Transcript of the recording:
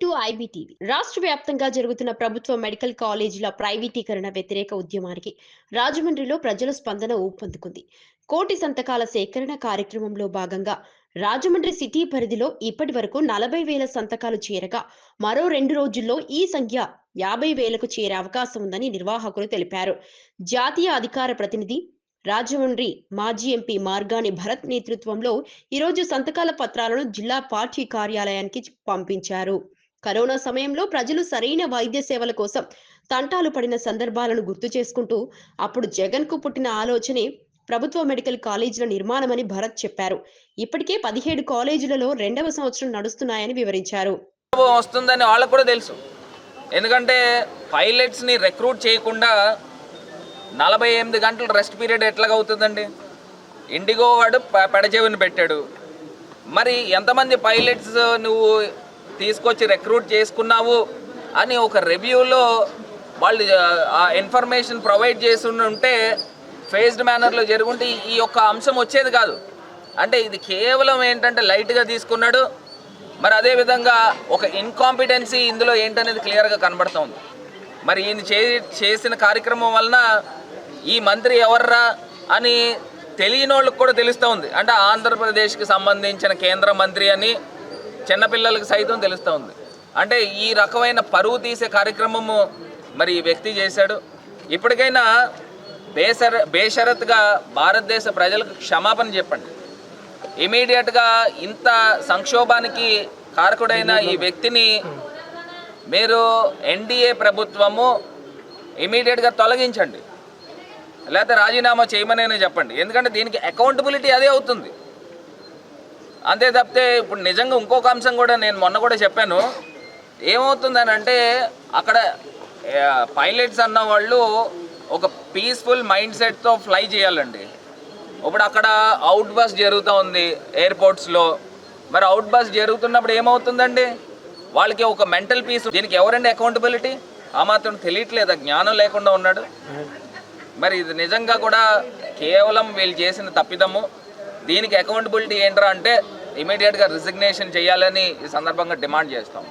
To IBTV. రాష్ట్ర వ్యాప్తంగా జరుగుతున్న ప్రభుత్వ మెడికల్ కాలేజీల ప్రైవేటీకరణ వ్యతిరేక ఉద్యమానికి రాజమండ్రిలో ప్రజల స్పందన ఊపందుకుంది. కోటి సంతకాల సేకరణ కార్యక్రమంలో భాగంగా రాజమండ్రి సిటీ పరిధిలో ఇప్పటి వరకు నలభై వేల సంతకాలు చేరగా మరో రెండు రోజుల్లో ఈ సంఖ్య యాభై వేలకు చేరే అవకాశం ఉందని నిర్వాహకులు తెలిపారు. జాతీయ అధికార ప్రతినిధి రాజమండ్రి మాజీ ఎంపీ మార్గాని భరత్ నేతృత్వంలో ఈరోజు సంతకాల పత్రాలను జిల్లా పార్టీ కార్యాలయానికి పంపించారు. కరోనా సమయంలో ప్రజలు సరైన వైద్య సేవల కోసం తంటాలు పడిన సందర్భాలను గుర్తు చేసుకుంటూ అప్పుడు జగన్కు పుట్టిన ఆలోచనే ప్రభుత్వ మెడికల్ కాలేజీల నిర్మాణమని భరత్ చెప్పారు. ఇప్పటికే పదిహేడు కాలేజీలలో రెండవ సంవత్సరం నడుస్తున్నాయని వివరించారు. వస్తుందని వాళ్ళకు కూడా తెలుసు. ఎందుకంటే పైలట్స్ని రిక్రూట్ చేయకుండా నలభై ఎనిమిది గంటలు రెస్ట్ పీరియడ్ ఎట్లాగా అవుతుందండి ఇండిగో వాడు పె- పెడచెవిని పెట్టాడు. మరి ఎంతమంది పైలట్స్ నువ్వు తీసుకొచ్చి రిక్రూట్ చేసుకున్నావు అని ఒక రివ్యూలో వాళ్ళు ఆ ఇన్ఫర్మేషన్ ప్రొవైడ్ చేసి ఉంటే ఫేస్డ్ మేనర్లో జరుగుంటే ఈ- యొక్క అంశం వచ్చేది కాదు. అంటే ఇది కేవలం ఏంటంటే లైట్గా తీసుకున్నాడు. మరి అదే విధంగా ఒక ఇన్కాంపిటెన్సీ ఇందులో ఏంటనేది క్లియర్గా కనబడుతోంది మరి ఈయన చే చేసిన కార్యక్రమం వలన ఈ మంత్రి ఎవర్రా అని తెలియని వాళ్ళకి కూడా తెలుస్తూ ఉంది. అంటే ఆంధ్రప్రదేశ్కి సంబంధించిన కేంద్ర మంత్రి అని చిన్నపిల్లలకు సైతం తెలుస్తూ ఉంది. అంటే ఈ రకమైన పరువు తీసే కార్యక్రమము మరి ఈ వ్యక్తి చేశాడు. ఇప్పటికైనా బేసర బేషరత్గా భారతదేశ ప్రజలకు క్షమాపణ చెప్పండి. ఇమీడియట్గా ఇంత సంక్షోభానికి కారకుడైన ఈ వ్యక్తిని మీరు ఎన్డీఏ ప్రభుత్వము ఇమీడియట్గా తొలగించండి. లేకపోతే రాజీనామా చేయమని చెప్పండి. ఎందుకంటే దీనికి అకౌంటబిలిటీ అదే అవుతుంది. అంతే తప్పితే ఇప్పుడు నిజంగా ఇంకొక అంశం కూడా నేను మొన్న కూడా చెప్పాను. ఏమవుతుందని అంటే అక్కడ పైలట్స్ అన్న వాళ్ళు ఒక పీస్ఫుల్ మైండ్ సెట్తో ఫ్లై చేయాలండి. ఇప్పుడు అక్కడ అవుట్ బస్ జరుగుతూ ఉంది ఎయిర్పోర్ట్స్లో మరి అవుట్ బస్ జరుగుతున్నప్పుడు ఏమవుతుందండి? వాళ్ళకి ఒక మెంటల్ పీస్ దీనికి ఎవరండి అకౌంటబిలిటీ ఆ మాత్రం తెలియట్లేదా? జ్ఞానం లేకుండా ఉన్నాడు. మరి ఇది నిజంగా కూడా కేవలం వీళ్ళు చేసిన తప్పిదము. దీనికి అకౌంటబిలిటీ ఏంట్రా అంటే ఇమీడియట్గా రిజిగ్నేషన్ చేయాలని ఈ సందర్భంగా డిమాండ్ చేస్తాం.